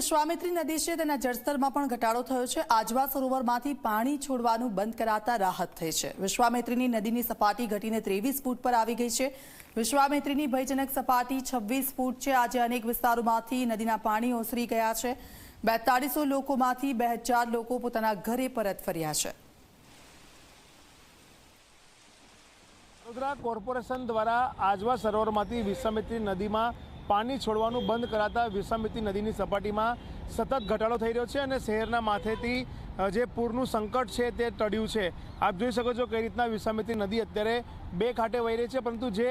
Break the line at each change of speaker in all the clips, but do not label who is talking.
વિશ્વામિત્રી નદી છે તેના જળસ્તરમાં પણ ઘટાડો થયો છે. આજવા સરોવરમાંથી પાણી છોડવાનું બંધ કરાતા રાહત થઈ છે. વિશ્વામિત્રીની નદીની સપાટી ઘટીને ત્રેવીસ ફૂટ પર આવી ગઈ છે. વિશ્વામિત્રીની ભયજનક સપાટી છવ્વીસ ફૂટ છે. આજે અનેક વિસ્તારોમાંથી નદીના પાણી ઓસરી ગયા છે. બેતાળીસો લોકોમાંથી બે લોકો પોતાના ઘરે પરત ફર્યા છે.
વડોદરા કોર્પોરેશન દ્વારા આજવા સરોવરમાંથી વિશ્વામિત્રી નદીમાં પાણી છોડવાનું બંધ કરાતા વિશ્વામિત્રી નદીની સપાટીમાં સતત ઘટાડો થઈ રહ્યો છે અને શહેરના માથેથી જે પૂરનું સંકટ છે તે ટળ્યું છે. આપ જોઈ શકો છો કઈ રીતના વિશ્વામિત્રી નદી અત્યારે બે ખાટે વહી રહી છે, પરંતુ જે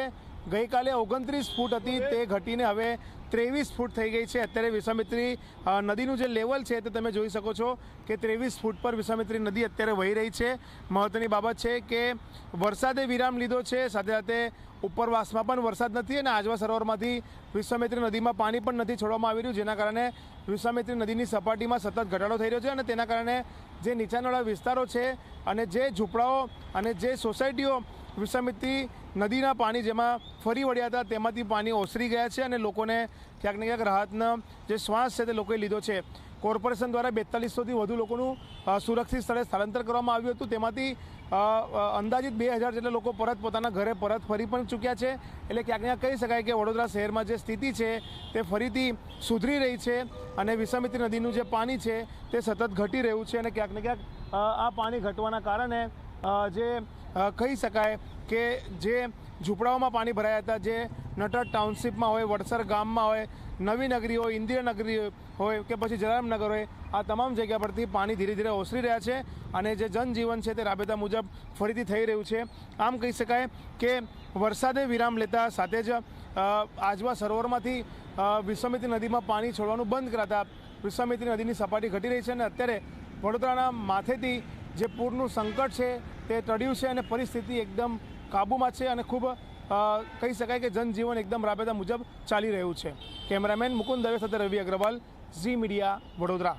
ગઈકાલે ઓગણત્રીસ ફૂટ હતી તે ઘટીને હવે ત્રેવીસ ફૂટ થઈ ગઈ છે. અત્યારે વિશ્વામિત્રી નદીનું જે લેવલ છે તે તમે જોઈ શકો છો કે ત્રેવીસ ફૂટ પર વિશ્વામિત્રી નદી અત્યારે વહી રહી છે. મહત્ત્વની બાબત છે કે વરસાદે વિરામ લીધો છે. સાથે સાથે ઉપરવાસમાં પણ વરસાદ નથી અને આજવા સરોવરમાંથી વિશ્વામિત્રી નદીમાં પાણી પણ નથી છોડવામાં આવી રહ્યું, જેના કારણે વિશ્વામિત્રી નદીની સપાટીમાં સતત ઘટાડો થઈ રહ્યો છે અને તેના કારણે જે નીચાણવાળા વિસ્તારો છે અને જે ઝૂંપડાઓ અને જે સોસાયટીઓ વિશ્વામિત્રી નદીના પાણી જેમાં ફરી વળ્યા હતા, તેમાંથી પાણી ઓસરી ગયા છે અને લોકોને ક્યાંક ને ક્યાંક રાહતનો જે શ્વાસ છે તે લોકોએ લીધો છે. કોર્પોરેશન દ્વારા બેતાલીસોથી વધુ લોકોનું સુરક્ષિત સ્થળે સ્થળાંતર કરવામાં આવ્યું હતું. તેમાંથી અંદાજિત બે હજાર જેટલા લોકો પરત પોતાના ઘરે પરત ફરી પણ ચૂક્યા છે. એટલે ક્યાંક ક્યાંક કહી શકાય કે વડોદરા શહેરમાં જે સ્થિતિ છે તે ફરીથી સુધરી રહી છે અને વિસામિત્રી નદીનું જે પાણી છે તે સતત ઘટી રહ્યું છે અને ક્યાંક ને ક્યાંક આ પાણી ઘટવાના કારણે જે કહી શકાય કે જે ઝૂંપડાઓમાં પાણી ભરાયા હતા, જે નટડ ટાઉનશીપમાં હોય, વડસર ગામમાં હોય, નવી નગરી હોય ઇન્દિરાનગરી હોય કે પછી જલારામનગર હોય, આ તમામ જગ્યા પરથી પાણી ધીરે ધીરે ઓસરી રહ્યા છે અને જે જનજીવન છે તે રાબેતા મુજબ ફરીથી થઈ રહ્યું છે. આમ કહી શકાય કે વરસાદે વિરામ લેતા સાથે જ આજવા સરોવરમાંથી વિશ્વામિત્રી નદીમાં પાણી છોડવાનું બંધ કરાતા વિશ્વામિત્રી નદીની સપાટી ઘટી રહી છે અને અત્યારે વડોદરાના માથેથી જે પૂરનું સંકટ છે તે ટળ્યું છે અને પરિસ્થિતિ એકદમ કાબૂમાં છે અને ખૂબ કહી શકાય કે જનજીવન એકદમ રાબેતા મુજબ ચાલી રહ્યું છે. કેમેરામેન મુકુંદ દવે સાથે રવિ અગ્રવાલ, ઝી મીડિયા, વડોદરા.